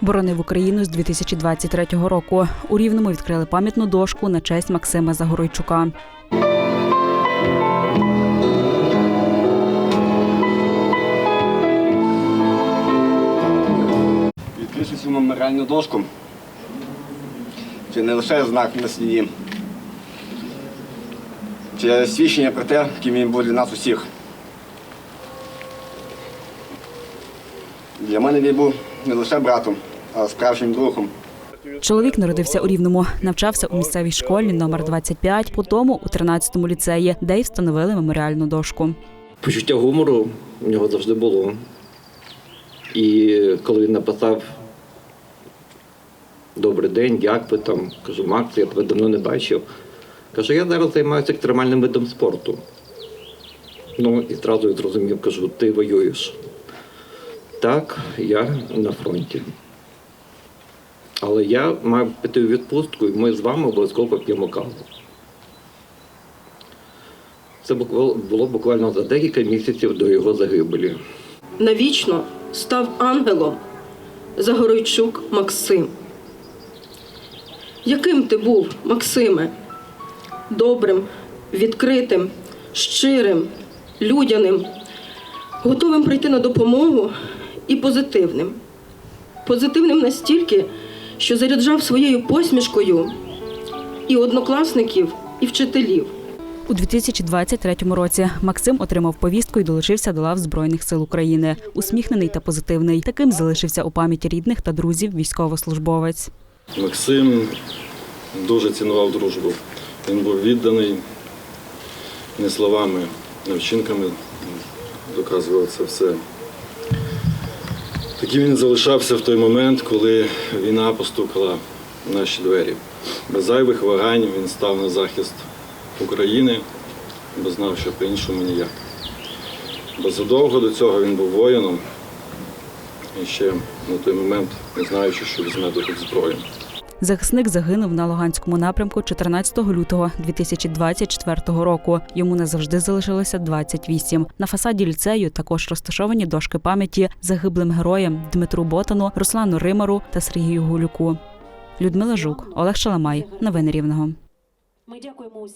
Боронив Україну з 2023 року. У Рівному відкрили пам'ятну дошку на честь Максима Загоройчука. Відкривши цю меморіальну дошку, це не лише знак на сліді, це свідчення про те, ким він був для нас усіх. Для мене він був не лише братом, а справжнім другом. Чоловік народився у Рівному, навчався у місцевій школі номер 25, потім у 13-му ліцеї, де й встановили меморіальну дошку. Почуття гумору в нього завжди було. І коли він написав Добрий день, як ви там? Кажу, Макс, я тебе давно не бачив. Каже, я зараз займаюся екстремальним видом спорту. Ну і одразу зрозумів, кажу, ти воюєш. Так, я на фронті. Але я маю піти у відпустку, і ми з вами обов'язково поп'ємо каву. Це було буквально за декілька місяців до його загибелі. навічно став ангелом Загоройчук Максим. Яким ти був, Максиме? Добрим, відкритим, щирим, людяним, готовим прийти на допомогу і позитивним. Позитивним настільки, що заряджав своєю посмішкою і однокласників, і вчителів. У 2023 році Максим отримав повістку і долучився до лав Збройних сил України. Усміхнений та позитивний. Таким залишився у пам'яті рідних та друзів військовослужбовець. Максим дуже цінував дружбу. Він був відданий не словами, а вчинками доказував це все. Таким він залишався в той момент, коли війна постукала в наші двері. Без зайвих вагань він став на захист України, бо знав, що по-іншому ніяк. Бо задовго до цього він був воїном і ще на той момент не знаючи, що візьме до зброю. Захисник загинув на Луганському напрямку 14 лютого 2024 року. Йому назавжди залишилося 28. На фасаді ліцею також розташовані дошки пам'яті загиблим героям Дмитру Ботану, Руслану Римару та Сергію Гулюку. Людмила Жук, Олег Шаламай. Новини Рівного. Ми дякуємо.